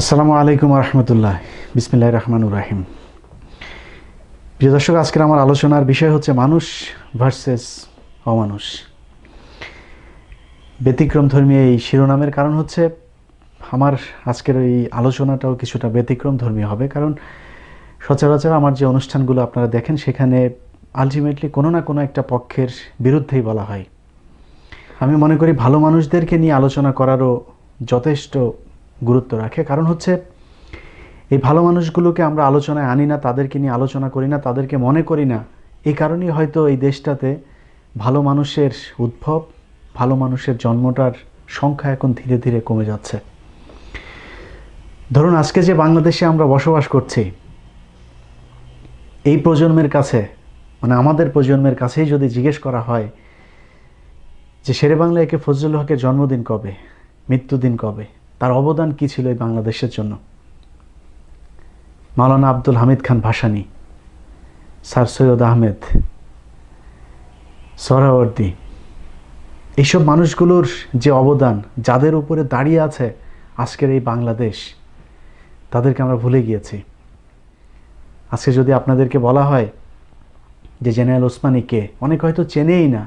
আসসালামু আলাইকুম রহমতুল্লাহ বিসমিল্লাহ রহমানুর রাহিম। প্রিয় দর্শক, আজকের আমার আলোচনার বিষয় হচ্ছে মানুষ ভার্সেস অমানুষ। ব্যতিক্রম ধর্মী এই শিরোনামের কারণ হচ্ছে, আমার আজকের এই আলোচনাটাও কিছুটা ব্যতিক্রম ধর্মী হবে। কারণ সচরাচর আমার যে অনুষ্ঠানগুলো আপনারা দেখেন, সেখানে আলটিমেটলি কোনো না কোনো একটা পক্ষের বিরুদ্ধেই বলা হয়। আমি মনে করি ভালো মানুষদেরকে নিয়ে আলোচনা করারও যথেষ্ট গুরুত্ব রাখে। কারণ হচ্ছে, এই ভালো মানুষগুলোকে আমরা আলোচনায় আনি না, তাদেরকে নিয়ে আলোচনা করি না, তাদেরকে মনে করি না। এই কারণেই হয়তো এই দেশটাতে ভালো মানুষের উদ্ভব, ভালো মানুষের জন্মটার সংখ্যা এখন ধীরে ধীরে কমে যাচ্ছে। ধরুন, আজকে যে বাংলাদেশে আমরা বসবাস করছি, এই প্রজন্মের কাছে মানে আমাদের প্রজন্মের কাছেই যদি জিজ্ঞেস করা হয় যে, শেরে বাংলা একে ফজলুল হকের জন্মদিন কবে? মৃত্যুদিন কবে? তার অবদান কি ছিল এই বাংলাদেশের জন্য? মাওলানা আব্দুল হামিদ খান ভাসানী, স্যার সৈয়দ আহমেদ সরাওয়ার্দি এইসব মানুষগুলোর যে অবদান যাদের উপরে দাঁড়িয়ে আছে আজকের এই বাংলাদেশ, তাদেরকে আমরা ভুলে গিয়েছি। আজকে যদি আপনাদেরকে বলা হয় যে জেনারেল ওসমানীকে অনেক হয়তো চেনেই না,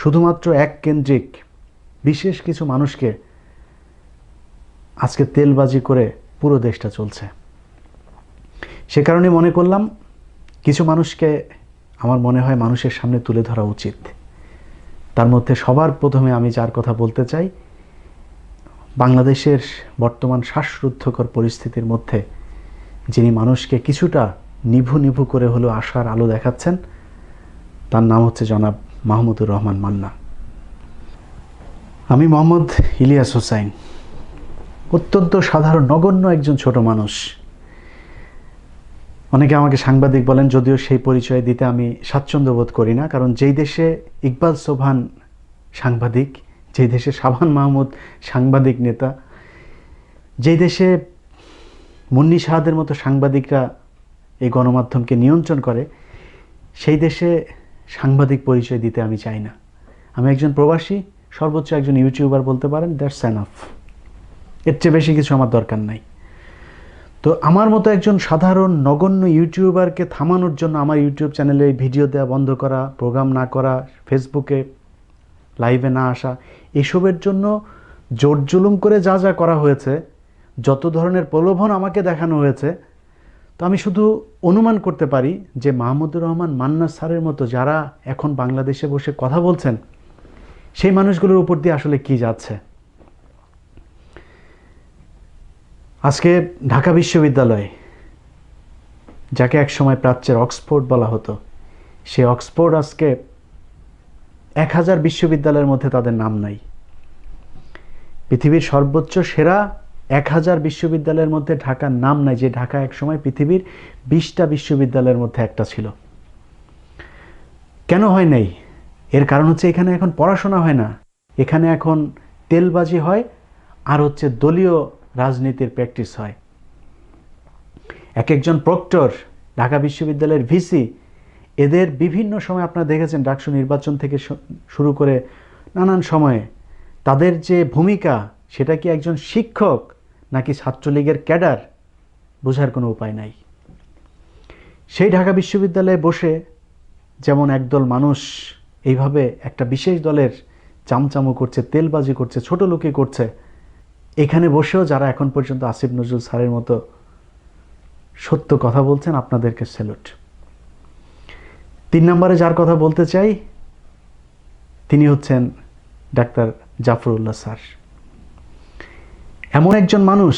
শুধুমাত্র এক কেন্দ্রিক বিশেষ কিছু মানুষকে আজকে তেলবাজি করে পুরো দেশটা চলছে। সে কারণে মনে করলাম, কিছু মানুষকে আমার মনে হয় মানুষের সামনে তুলে ধরা উচিত। তার মধ্যে সবার প্রথমে আমি যার কথা বলতে চাই, বাংলাদেশের বর্তমান শ্বাসরুদ্ধকর পরিস্থিতির মধ্যে যিনি মানুষকে কিছুটা নিভু নিভু করে হলেও আশার আলো দেখাচ্ছেন, তার নাম হচ্ছে জনাব মাহমুদুর রহমান মান্না। আমি মোহাম্মদ ইলিয়াস হোসাইন। অত্যন্ত সাধারণ, নগণ্য একজন ছোট মানুষ। অনেকে আমাকে সাংবাদিক বলেন, যদিও সেই পরিচয় দিতে আমি স্বাচ্ছন্দ্য বোধ করি না, কারণ যেই দেশে ইকবাল সোভান সাংবাদিক, যেই দেশে সাবান মাহমুদ সাংবাদিক নেতা, যেই দেশে মুন্নি শাহাদের মতো সাংবাদিকরা এই গণমাধ্যমকে নিয়ন্ত্রণ করে, সেই দেশে সাংবাদিক পরিচয় দিতে আমি চাই না। আমি একজন প্রবাসী, সর্বোচ্চ একজন ইউটিউবার বলতে পারেন, দ্যাটস অ্যানাফ এর চেয়ে বেশি কিছু আমার দরকার নাই। তো আমার মতো একজন সাধারণ, নগণ্য ইউটিউবারকে থামানোর জন্য আমার ইউটিউব চ্যানেলে ভিডিও দেওয়া বন্ধ করা, প্রোগ্রাম না করা, ফেসবুকে লাইভে না আসা, এসবের জন্য জোর জুলুম করে যা যা করা হয়েছে, যত ধরনের প্রলোভন আমাকে দেখানো হয়েছে, তো আমি শুধু অনুমান করতে পারি যে মাহমুদুর রহমান মান্না স্যারের মতো যারা এখন বাংলাদেশে বসে কথা বলছেন, সেই মানুষগুলোর উপর দিয়ে আসলে কি যাচ্ছে। আজকে ঢাকা বিশ্ববিদ্যালয়, যাকে একসময় প্রাচ্যের অক্সফোর্ড বলা হতো, সে অক্সফোর্ড আজকে এক হাজার বিশ্ববিদ্যালয়ের মধ্যে তাদের নাম নাই। পৃথিবীর সর্বোচ্চ সেরা এক হাজার বিশ্ববিদ্যালয়ের মধ্যে ঢাকার নাম নাই, যে ঢাকা একসময় পৃথিবীর বিশটা বিশ্ববিদ্যালয়ের মধ্যে একটা ছিল। কেন হয় নাই? এর কারণ হচ্ছে এখানে এখন পড়াশোনা হয় না। এখানে এখন তেলবাজি হয় আর হচ্ছে দলীয় রাজনীতির প্র্যাকটিস হয়। এক একজন প্রক্টর ঢাকা বিশ্ববিদ্যালয়ের ভিসি এদের বিভিন্ন সময় আপনারা দেখেছেন ডাকসু নির্বাচন থেকে শুরু করে নানান সময়ে, তাদের যে ভূমিকা, সেটা কি একজন শিক্ষক নাকি ছাত্রলীগের ক্যাডার, বোঝার কোনো উপায় নাই। সেই ঢাকা বিশ্ববিদ্যালয়ে বসে যেমন একদল মানুষ এইভাবে একটা বিশেষ দলের চামচামু করছে, তেলবাজি করছে, ছোট লোকে করছে এখানে বসেও যারা এখন পর্যন্ত আসিফ নজরুল স্যারের মতো সত্য কথা বলছেন, আপনাদেরকে স্যালুট তিন নম্বরে যার কথা বলতে চাই, তিনি হচ্ছেন ডাক্তার জাফরুল্লাহ স্যার। এমন একজন মানুষ,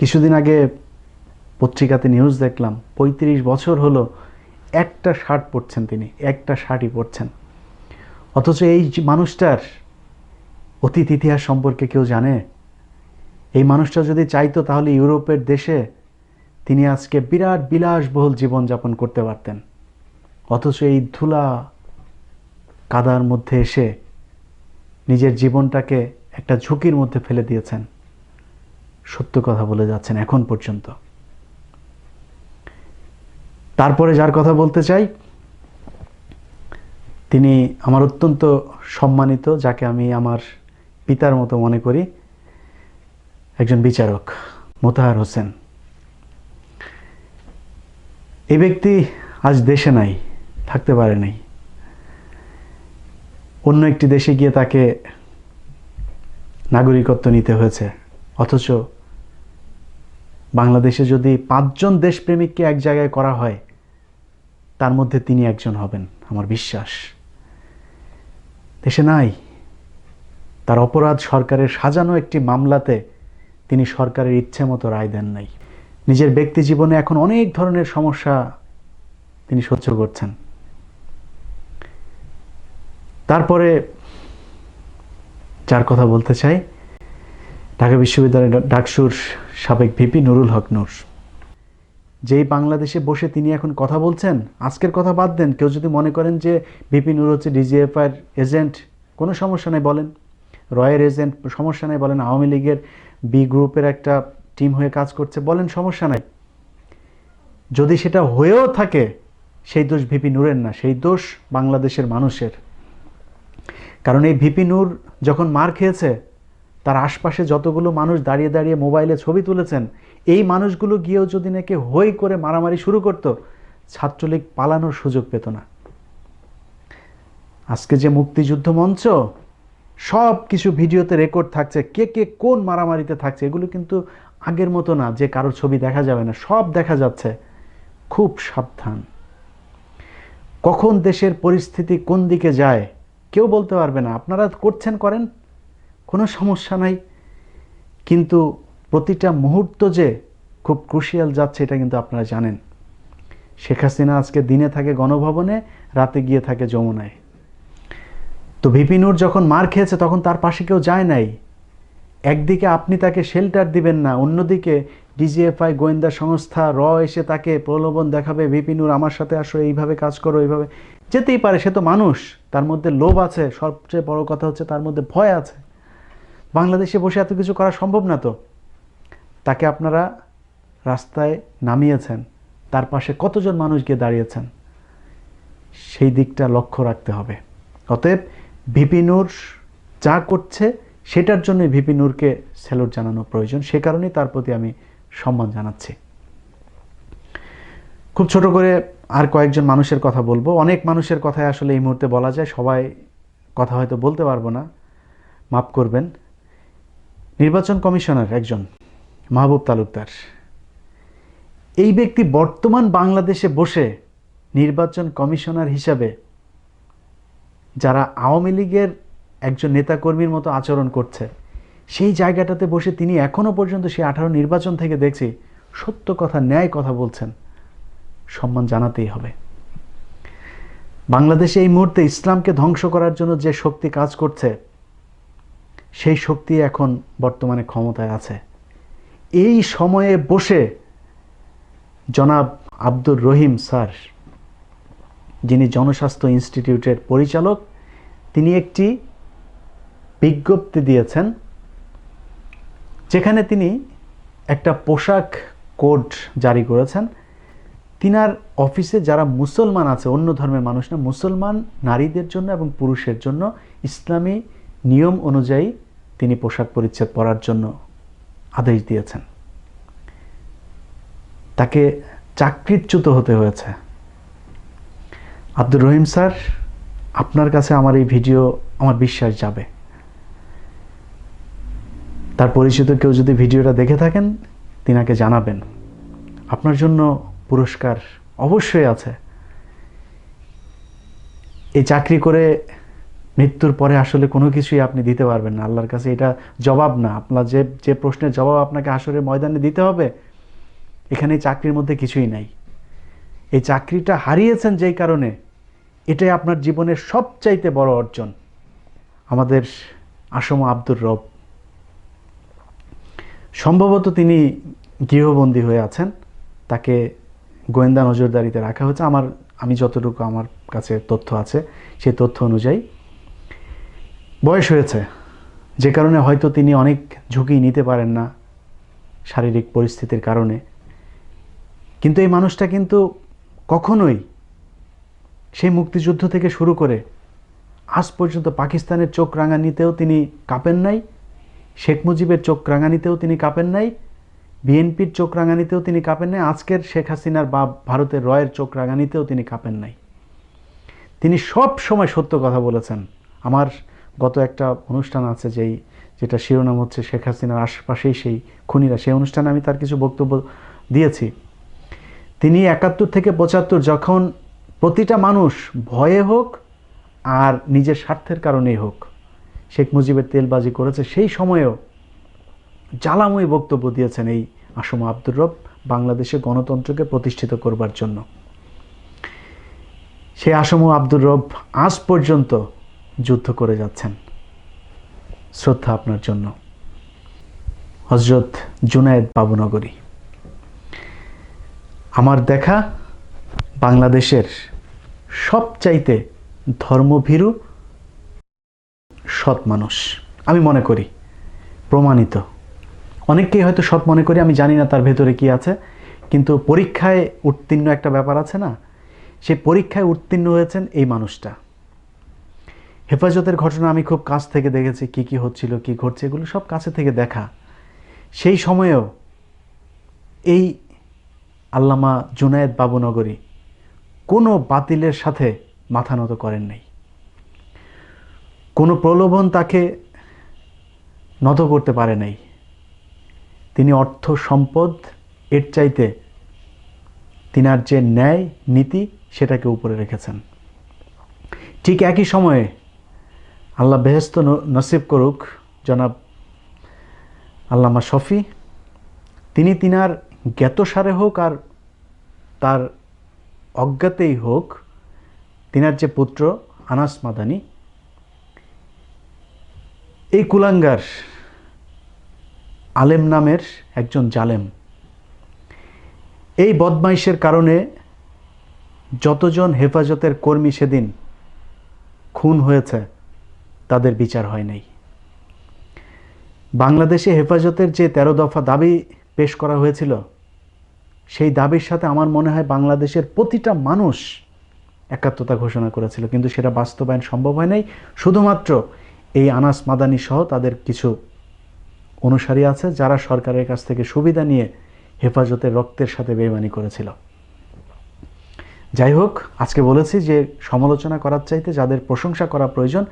কিছুদিন আগে পত্রিকাতে নিউজ দেখলাম ৩৫ বছর হলো একটা শার্ট পরছেন তিনি, একটা শার্টই পরছেন। অথচ এই মানুষটার অতীত ইতিহাস সম্পর্কে কেউ জানে? এই মানুষটা যদি চাইতো তাহলে ইউরোপের দেশে তিনি আজকে বিরাট বিলাসবহুল জীবনযাপন করতে পারতেন। অথচ এই ধুলা কাদার মধ্যে এসে নিজের জীবনটাকে একটা ঝুঁকির মধ্যে ফেলে দিয়েছেন। সত্য কথা বলে যাচ্ছেন এখন পর্যন্ত। তারপরে যার কথা বলতে চাই, তিনি আমার অত্যন্ত সম্মানিত, যাকে আমি আমার পিতার মতো মনে করি একজন বিচারক, মোতাহার হোসেন। এই ব্যক্তি আজ দেশে নাই, থাকতে পারে নাই। অন্য একটি দেশে গিয়ে তাকে নাগরিকত্ব নিতে হয়েছে। অথচ বাংলাদেশে যদি পাঁচজন দেশপ্রেমিককে এক জায়গায় করা হয়, তার মধ্যে তিনি একজন হবেন, আমার বিশ্বাস। দেশে নাই, তার অপরাধ সরকারের সাজানো একটি মামলাতে তিনি সরকারের ইচ্ছে মতো রায় দেন নাই। নিজের ব্যক্তি জীবনে এখন অনেক ধরনের সমস্যা তিনি সহ্য করছেন। তারপরে যার কথা বলতে চাই। ঢাকা বিশ্ববিদ্যালয়ের ডাকসুর সাবেক ভিপি নুরুল হক নূর। যেই বাংলাদেশে বসে তিনি এখন কথা বলছেন, আজকের কথা বাদ দেন, কেউ যদি মনে করেন যে ভিপি নূর হচ্ছে ডিজিএফআই এজেন্ট, কোনো সমস্যা নেই বলেন। রয়ের এজেন্ট, সমস্যা নেই বলেন, আওয়ামী লীগের বি গ্রুপের একটা টিম হয়ে কাজ করছে, বলেন সমস্যা নাই। যদি সেটা হয়েও থাকে, সেই দোষ ভিপি নূরের না, সেই দোষ বাংলাদেশের মানুষের। কারণ এই ভিপি নূর যখন মার খেয়েছে, তার আশপাশে যতগুলো মানুষ দাঁড়িয়ে দাঁড়িয়ে মোবাইলে ছবি তুলেছেন, এই মানুষগুলো গিয়েও যদি নাকি হই করে মারামারি শুরু করত, ছাত্রলীগ পালানোর সুযোগ পেত না। আজকে যে মুক্তিযুদ্ধ মঞ্চ সব কিছু ভিডিওতে রেকর্ড থাকছে, কে কে কোন মারামারিতে থাকছে, এগুলো কিন্তু আগের মতো না, যে কারোর ছবি দেখা যাবে না, সব দেখা যাচ্ছে। খুব সাবধান। কখন দেশের পরিস্থিতি কোন দিকে যায়, কেউ বলতে পারবে না। আপনারা করছেন, করেন, কোনো সমস্যা নাই। কিন্তু প্রতিটা মুহূর্ত যে খুব ক্রুশিয়াল যাচ্ছে, এটা কিন্তু আপনারা জানেন। শেখ হাসিনা আজকে দিনে থাকে গণভবনে, রাতে গিয়ে থাকে যমুনায়। তো ভিপিনুর যখন মার খেয়েছে, তখন তার পাশে কেউ যায় নাই। একদিকে আপনি তাকে শেল্টার দিবেন না, অন্যদিকে ডিজিএফআই গোয়েন্দা সংস্থা, র এসে তাকে প্রলোভন দেখাবে ভিপিনুর আমার সাথে আসো, এইভাবে কাজ করো, এইভাবে। যেতেই পারে, সে তো মানুষ, তার মধ্যে লোভ আছে, সবচেয়ে বড় কথা হচ্ছে তার মধ্যে ভয় আছে। বাংলাদেশে বসে এত কিছু করা সম্ভব না তো। তাকে আপনারা রাস্তায় নামিয়েছেন, তার পাশে কতজন মানুষ গিয়ে দাঁড়িয়েছেন, সেই দিকটা লক্ষ্য রাখতে হবে। অতএব ভিপি নূর যা করছে, সেটার জন্য ভিপিনুরকে স্যালুট জানানো প্রয়োজন। সে কারণেই তার প্রতি আমি সম্মান জানাচ্ছি। খুব ছোট করে আর কয়েকজন মানুষের কথা বলব। অনেক মানুষের কথাই আসলে এই মুহূর্তে বলা যায়। সবাই কথা হয়তো বলতে পারব না। মাফ করবেন। নির্বাচন কমিশনার একজন, মাহবুব তালুকদার। এই ব্যক্তি বর্তমান বাংলাদেশে বসে নির্বাচন কমিশনার হিসাবে যারা আওয়ামী লীগের একজন নেতাকর্মীর মতো আচরণ করছে, সেই জায়গাটাতে বসে তিনি এখনও পর্যন্ত সেই আঠারো নির্বাচন থেকে দেখছি সত্য কথা, ন্যায় কথা বলছেন। সম্মান জানাতেই হবে। বাংলাদেশে এই মুহূর্তে ইসলামকে ধ্বংস করার জন্য যে শক্তি কাজ করছে, সেই শক্তি এখন বর্তমানে ক্ষমতায় আছে। এই সময়ে বসে জনাব আব্দুর রহিম স্যার যিনি জনস্বাস্থ্য ইনস্টিটিউটের পরিচালক, তিনি একটি বিজ্ঞপ্তি দিয়েছেন, যেখানে তিনি একটা পোশাক কোড জারি করেছেন। তিনার অফিসে যারা মুসলমান আছে, অন্য ধর্মের মানুষ না, মুসলমান নারীদের জন্য এবং পুরুষের জন্য ইসলামী নিয়ম অনুযায়ী তিনি পোশাক পরিচ্ছেদ পরার জন্য আদেশ দিয়েছেন। তাকে চাকরিচ্যুত হতে হয়েছে। আব্দুর রহিম স্যার, আপনার কাছে আমার এই ভিডিও আমার বিশ্বাস যাবে। তার পরিচিত কেউ যদি ভিডিওটা দেখে থাকেন, তিনাকে জানাবেন। আপনার জন্য পুরস্কার অবশ্যই আছে। এই চাকরি করে মৃত্যুর পরে আসলে কোনো কিছুই আপনি দিতে পারবেন না। আল্লাহর কাছে এটা জবাব না। আপনার যে যে প্রশ্নের জবাব আপনাকে আসলে ময়দানে দিতে হবে, এখানে চাকরির মধ্যে কিছুই নাই। এই চাকরিটা হারিয়েছেন যেই কারণে, এটাই আপনার জীবনের সবচাইতে বড় অর্জন। আমাদের আসম আব্দুর রব, সম্ভবত তিনি গৃহবন্দী হয়ে আছেন। তাকে গোয়েন্দা নজরদারিতে রাখা হয়েছে। আমার, আমি যতটুকু আমার কাছে তথ্য আছে, সেই তথ্য অনুযায়ী বয়স হয়েছে। যে কারণে হয়তো তিনি অনেক ঝুঁকি নিতে পারেন না শারীরিক পরিস্থিতির কারণে। কিন্তু এই মানুষটা কিন্তু কখনোই সেই মুক্তিযুদ্ধ থেকে শুরু করে আজ পর্যন্ত পাকিস্তানের চোখ রাঙানিতেও তিনি কাঁপেন নাই, শেখ মুজিবের চোখ রাঙানিতেও তিনি কাঁপেন নাই, বিএনপির চোখ রাঙানিতেও তিনি কাঁপেন নাই, আজকের শেখ হাসিনার বা ভারতের রয়ের চোখ রাঙানিতেও তিনি কাঁপেন নাই। তিনি সব সময় সত্য কথা বলেছেন। আমার গত একটা অনুষ্ঠান আছে যেই, যেটা শিরোনাম হচ্ছে শেখ হাসিনার আশপাশেই সেই খুনিরা, সেই অনুষ্ঠানে আমি তার কিছু বক্তব্য দিয়েছি। তিনি একাত্তর থেকে পঁচাত্তর যখন প্রতিটা মানুষ ভয়ে হোক আর নিজের স্বার্থের কারণেই হোক, শেখ মুজিবের তেলবাজি করেছে, সেই সময়েও জ্বালাময়ী বক্তব্য দিয়েছেন এই আসম আব্দুর রব বাংলাদেশে গণতন্ত্রকে প্রতিষ্ঠিত করবার জন্য। সেই আসম আব্দুর রব আজ পর্যন্ত যুদ্ধ করে যাচ্ছেন। শ্রদ্ধা আপনার জন্য। হজরত জুনায়েদ বাবুনগরী। আমার দেখা বাংলাদেশের সবচাইতে ধর্মভীরু সৎ মানুষ। আমি মনে করি, প্রমাণিত। অনেককেই হয়তো সৎ মনে করি, আমি জানি না তার ভেতরে কি আছে, কিন্তু পরীক্ষায় উত্তীর্ণ একটা ব্যাপার আছে না? সেই পরীক্ষায় উত্তীর্ণ হয়েছেন এই মানুষটা। হেফাজতের ঘটনা আমি খুব কাছ থেকে দেখেছি, কি কি হচ্ছিল, কি ঘটছে, এগুলো সব কাছে থেকে দেখা। সেই সময়েও এই আল্লামা জুনায়েদ বাবুনগরী কোনো বাতিলের সাথে মাথা নত করেন নাই। কোনো প্রলোভন তাকে নত করতে পারে নাই। তিনি অর্থ সম্পদ এর চাইতে তিনার যে ন্যায় নীতি সেটাকে উপরে রেখেছেন। ঠিক একই সময়ে আল্লাহ বেহেস্ত নসিব করুক, জনাব আল্লামা শফি, তিনি তিনার জ্ঞাতসারে হোক আর তার অজ্ঞাতেই হোক, তিনার যে পুত্র আনাস মাদানি, এই কুলাঙ্গার আলেম নামের একজন জালেম। এই বদমাইশের কারণে যতজন হেফাজতের কর্মী সেদিন খুন হয়েছে, তাদের বিচার হয় নাই। বাংলাদেশে হেফাজতের যে তেরো দফা দাবি পেশ করা হয়েছিল। সেই দাবির সাথে আমার মনে হয় বাংলাদেশের প্রতিটা মানুষ একাত্মতা ঘোষণা করেছিল, কিন্তু সেটা বাস্তবায়ন সম্ভব হয় নাই। শুধুমাত্র এই আনাস মাদানি সহ তাদের কিছু অনুসারী আছে, যারা সরকারের কাছ থেকে সুবিধা নিয়ে হেফাজতের রক্তের সাথে বেইমানি করেছিল। যাই হোক, আজকে বলেছি যে সমালোচনা করার চাইতে যাদের প্রশংসা করা প্রয়োজন,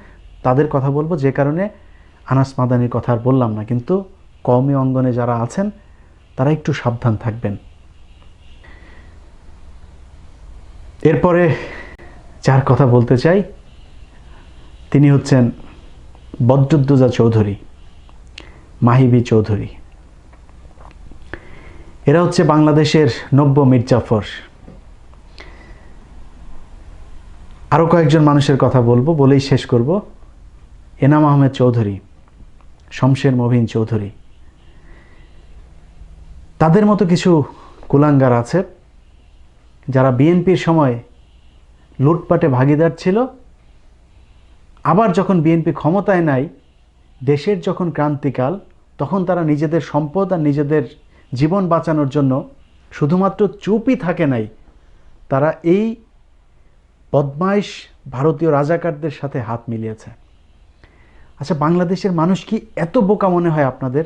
তাদের কথা বলব। যে কারণে আনাস মাদানির কথা আর বললাম না, কিন্তু কওমি অঙ্গনে যারা আছেন তারা একটু সাবধান থাকবেন। এরপরে যার কথা বলতে চাই। তিনি হচ্ছেন বদ্রুদ্দুজা চৌধুরী, মাহিবি চৌধুরী। এরা হচ্ছে বাংলাদেশের নব্য মির্জাফর আরও কয়েকজন মানুষের কথা বলব, বলেই শেষ করব। এনাম আহমেদ চৌধুরী, শমশের মবিন চৌধুরী। তাদের মতো কিছু কুলাঙ্গার আছে যারা বিএনপির সময় লুটপাটে ভাগিদার ছিল। আবার যখন বিএনপি ক্ষমতায় নাই, দেশের যখন ক্রান্তিকাল, তখন তারা নিজেদের সম্পদ আর নিজেদের জীবন বাঁচানোর জন্য শুধুমাত্র চুপই থাকে নাই। তারা এই বদমাইশ ভারতীয় রাজাকারদের সাথে হাত মিলিয়েছে। আচ্ছা বাংলাদেশের মানুষ কি এত বোকা মনে হয় আপনাদের?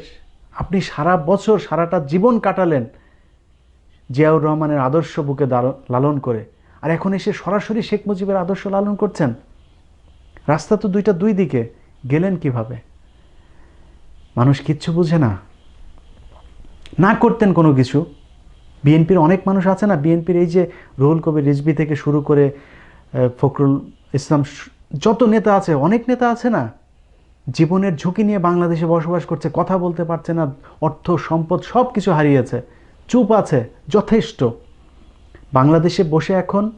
আপনি সারা বছর, সারাটা জীবন কাটালেন জিয়াউর রহমানের আদর্শ বুকে লালন করে। আর এখন এসে সরাসরি শেখ মুজিবের আদর্শ লালন করছেন? রাস্তা তো দুইটা দুই দিকে। গেলেন কীভাবে? মানুষ কিচ্ছু বুঝে না। না করতেন কোনো কিছু। বিএনপির অনেক মানুষ আছে না? বিএনপির এই যে রুহুল কবির রিজবি থেকে শুরু করে ফখরুল ইসলাম যত নেতা আছে, অনেক নেতা আছে না? জীবনের ঝুঁকি নিয়ে বাংলাদেশে বসবাস করছে, কথা বলতে পারছে না, অর্থ, সম্পদ সব কিছু হারিয়েছে। চুপ আছে, যথেষ্ট। বাংলাদেশে বসে এখন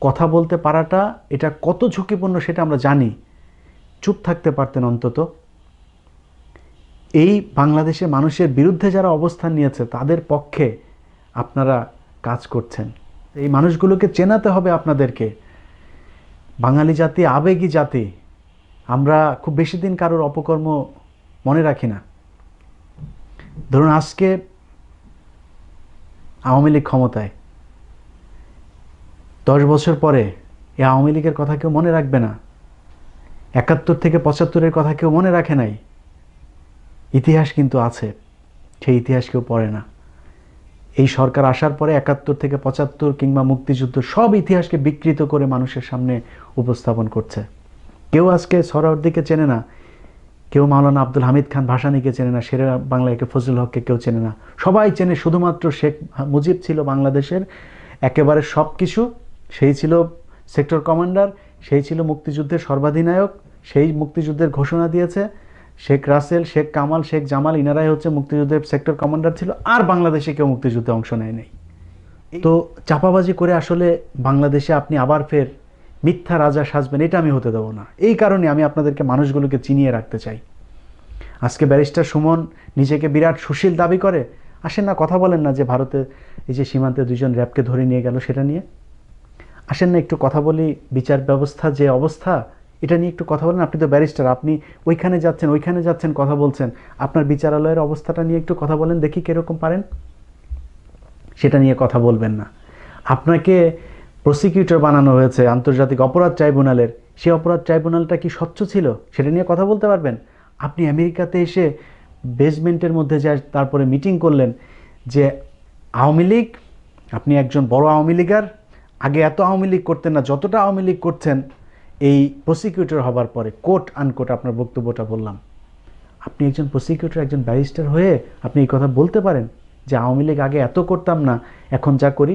কথা বলতে পারাটা, এটা কত ঝুঁকিপূর্ণ সেটা আমরা জানি। চুপ থাকতে পারতেন অন্তত। এই বাংলাদেশে মানুষের বিরুদ্ধে যারা অবস্থান নিয়েছে, তাদের পক্ষে আপনারা কাজ করছেন। এই মানুষগুলোকে চেনাতে হবে আপনাদেরকে। বাঙালি জাতি, আবেগী জাতি আমরা খুব বেশি দিন কারোর অপকর্ম মনে রাখি না। ধরুন আজকে আওয়ামী লীগ ক্ষমতায়, দশ বছর পরে এই আওয়ামী লীগের কথা কেউ মনে রাখবে না, একাত্তর থেকে পঁচাত্তরের কথা কেউ মনে রাখে নাই, ইতিহাস কিন্তু আছে, সেই ইতিহাস কেউ পড়ে না। এই সরকার আসার পরে একাত্তর থেকে পঁচাত্তর কিংবা মুক্তিযুদ্ধ সব ইতিহাসকে বিকৃত করে মানুষের সামনে উপস্থাপন করছে। কেউ আজকে সরাওয়ার্দিকে চেনে না কেউ মাওলানা আব্দুল হামিদ খান ভাসানীকে চেনে না শেরে বাংলাকে ফজল হককে কেউ চেনে না। সবাই চেনে শুধুমাত্র শেখ মুজিব ছিল বাংলাদেশের একেবারে সব কিছু সেই ছিল সেক্টর কমান্ডার সেই ছিল মুক্তিযুদ্ধের সর্বাধিনায়ক সেই মুক্তিযুদ্ধের ঘোষণা দিয়েছে। শেখ রাসেল শেখ কামাল শেখ জামাল ইনারাই হচ্ছে মুক্তিযুদ্ধের সেক্টর কমান্ডার ছিল আর বাংলাদেশে কেউ মুক্তিযুদ্ধে অংশ নেয় নাই। তো চাপাবাজি করে আসলে বাংলাদেশে আপনি আবার ফের মিথ্যা রাজা সাজবেন, এটা আমি হতে দেবো না। এই কারণে আমি আপনাদেরকে মানুষগুলোকে চিনিয়ে রাখতে চাই। আজকে ব্যারিস্টার সুমন নিজেকে বিরাট সুশীল দাবি করে, আসেন না, কথা বলেন না যে ভারতে এই যে সীমান্তে দুজন র্যাবকে ধরে নিয়ে গেল সেটা নিয়ে। আসেন না, একটু কথা বলি, বিচার ব্যবস্থা যে অবস্থা, এটা নিয়ে একটু কথা বলেন। আপনি তো ব্যারিস্টার, আপনি ওইখানে যাচ্ছেন ওইখানে যাচ্ছেন, কথা বলছেন। আপনার বিচারালয়ের অবস্থাটা নিয়ে একটু কথা বলেন, দেখি কীরকম পারেন। সেটা নিয়ে কথা বলবেন না। আপনাকে প্রসিকিউটর বানানো হয়েছে আন্তর্জাতিক অপরাধ ট্রাইব্যুনালের। সেই অপরাধ ট্রাইব্যুনালটা কি স্বচ্ছ ছিল? সেটা নিয়ে কথা বলতে পারবেন? আপনি আমেরিকাতে এসে বেসমেন্টের মধ্যে যায় তারপরে মিটিং করলেন যে আওয়ামী লীগ, আপনি একজন বড় আওয়ামী লীগার, আগে এত আওয়ামী লীগ করতেন না, যতটা আওয়ামী লীগ করছেন, এই প্রসিকিউটর হবার পরে কোট আনকোট আপনার বক্তব্যটা বললাম। আপনি একজন প্রসিকিউটর একজন ব্যারিস্টার হয়ে আপনি এই কথা বলতে পারেন যে আওয়ামী লীগ আগে এত করতাম না, এখন যা করি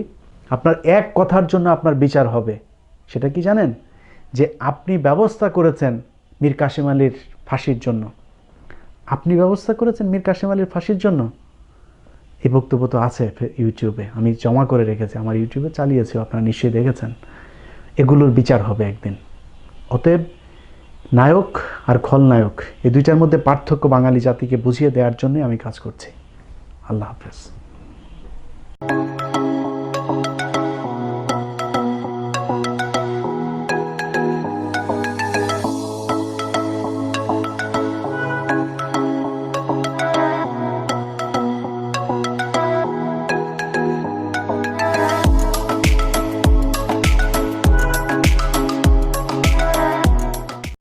আপনার এক কথার জন্য আপনার বিচার হবে। সেটা কি জানেন? যে আপনি ব্যবস্থা করেছেন মীর কাসিম আলীর ফাঁসির জন্য। আপনি ব্যবস্থা করেছেন মীর কাসিম আলীর ফাঁসির জন্য? এই বক্তব্য তো আছে ইউটিউবে। আমি জমা করে রেখেছি, আমার ইউটিউবে চালিয়েছি, আপনারা নিশ্চয়ই দেখেছেন। এগুলোর বিচার হবে একদিন। অতএব নায়ক আর খলনায়ক, এই দুইটার মধ্যে পার্থক্য বাঙালি জাতিকে বুঝিয়ে দেওয়ার জন্যই আমি কাজ করছি। আল্লাহ হাফেজ।